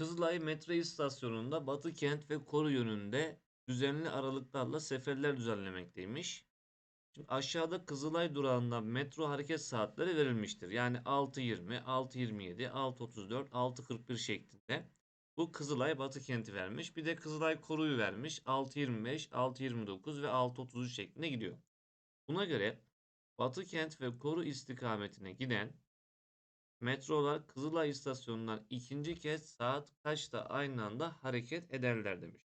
Kızılay metro istasyonunda Batı kent ve Koru yönünde düzenli aralıklarla seferler düzenlemekteymiş. Şimdi aşağıda Kızılay durağından metro hareket saatleri verilmiştir. Yani 6.20, 6.27, 6.34, 6.41 şeklinde. Bu Kızılay Batı kenti vermiş. Bir de Kızılay Koru'yu vermiş. 6.25, 6.29 ve 6.33 şeklinde gidiyor. Buna göre Batı kent ve Koru istikametine giden metrolar Kızılay istasyonundan ikinci kez saat kaçta aynı anda hareket ederler demiş.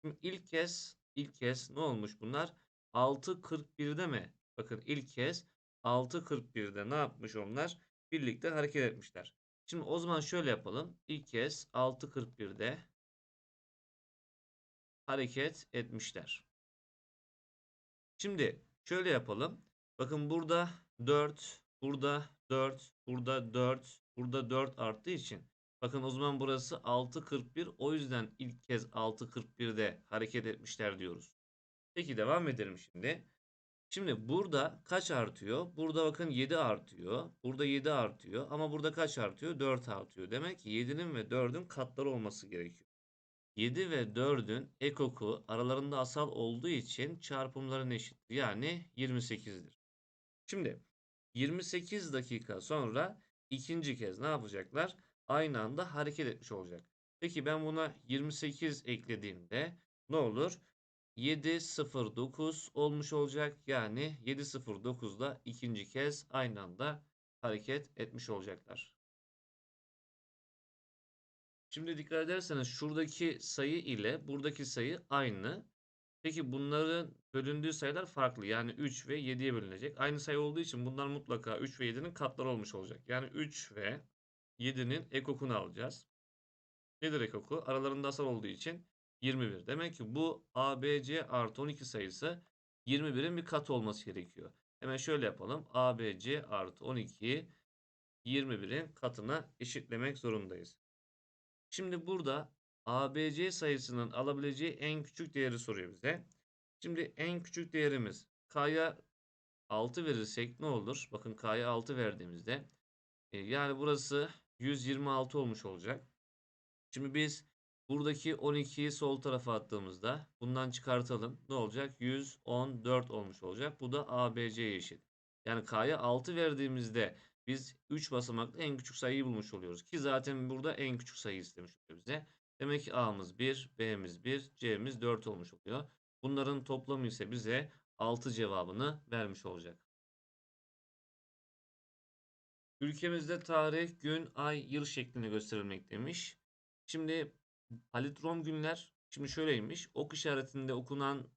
Şimdi ilk kez ilk kez ne olmuş bunlar? 6.41'de mi? Bakın ilk kez 6.41'de ne yapmış onlar? Birlikte hareket etmişler. Şimdi o zaman şöyle yapalım. İlk kez 6.41'de hareket etmişler. Şimdi şöyle yapalım. Bakın burada 4, burada 4, burada 4, burada 4 arttığı için bakın o zaman burası 6.41 o yüzden ilk kez 6.41'de hareket etmişler diyoruz. Peki devam edelim şimdi. Şimdi burada kaç artıyor? Burada bakın 7 artıyor. Burada 7 artıyor. Ama burada kaç artıyor? 4 artıyor. Demek ki 7'nin ve 4'ün katları olması gerekiyor. 7 ve 4'ün ekoku aralarında asal olduğu için çarpımların eşittir. Yani 28'dir. Şimdi 28 dakika sonra ikinci kez ne yapacaklar? Aynı anda hareket etmiş olacak. Peki ben buna 28 eklediğimde ne olur? 7.09 olmuş olacak. Yani 7.09'da ikinci kez aynı anda hareket etmiş olacaklar. Şimdi dikkat ederseniz şuradaki sayı ile buradaki sayı aynı. Peki bunların bölündüğü sayılar farklı. Yani 3 ve 7'ye bölünecek. Aynı sayı olduğu için bunlar mutlaka 3 ve 7'nin katları olmuş olacak. Yani 3 ve 7'nin ekokunu alacağız. Nedir ekoku? Aralarında asal olduğu için 21. Demek ki bu ABC artı 12 sayısı 21'in bir katı olması gerekiyor. Hemen şöyle yapalım. ABC artı 12 21'in katına eşitlemek zorundayız. Şimdi burada ABC sayısının alabileceği en küçük değeri soruyor bize. Şimdi en küçük değerimiz K'ya 6 verirsek ne olur? Bakın K'ya 6 verdiğimizde e, yani burası 126 olmuş olacak. Şimdi biz buradaki 12'yi sol tarafa attığımızda bundan çıkartalım. Ne olacak? 114 olmuş olacak. Bu da ABC'ye eşit. Yani K'ya 6 verdiğimizde biz 3 basamaklı en küçük sayıyı bulmuş oluyoruz. Ki zaten burada en küçük sayı istemiş bize. Demek ki A'mız 1, B'miz 1, C'miz 4 olmuş oluyor. Bunların toplamı ise bize 6 cevabını vermiş olacak. Ülkemizde tarih, gün, ay, yıl şeklinde gösterilmekteymiş. Şimdi palitrom günler şimdi şöyleymiş. Ok işaretinde okunan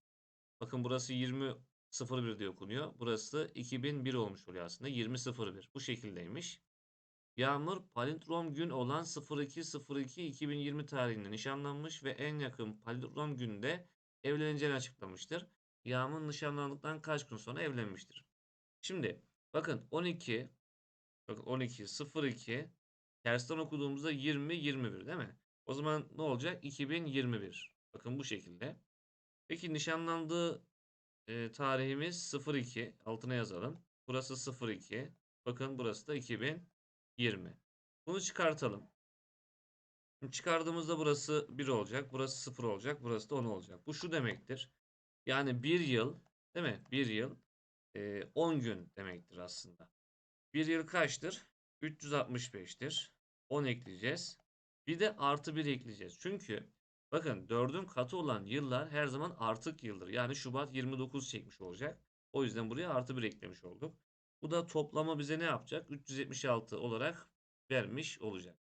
bakın burası 20.01 diye okunuyor. Burası 2001 olmuş oluyor aslında. 20.01 bu şekildeymiş. Yağmur palindrom gün olan 02.02.2020 tarihinde nişanlanmış ve en yakın palindrom günde evleneceğini açıklamıştır. Yağmur nişanlandıktan kaç gün sonra evlenmiştir. Şimdi bakın 12 bakın 12 02 tersten okuduğumuzda 20 21 değil mi? O zaman ne olacak? 2021. Bakın bu şekilde. Peki nişanlandığı e, tarihimiz 02. Altına yazalım. Burası 02. Bakın burası da 2020. Bunu çıkartalım. Şimdi çıkardığımızda burası 1 olacak. Burası 0 olacak. Burası da 10 olacak. Bu şu demektir. Yani 1 yıl değil mi? 1 yıl e, 10 gün demektir aslında. 1 yıl kaçtır? 365'tir. 10 ekleyeceğiz. Bir de artı 1 ekleyeceğiz. Çünkü bakın 4'ün katı olan yıllar her zaman artık yıldır. Yani Şubat 29 çekmiş olacak. O yüzden buraya artı 1 eklemiş olduk. Bu da toplama bize ne yapacak? 376 olarak vermiş olacak.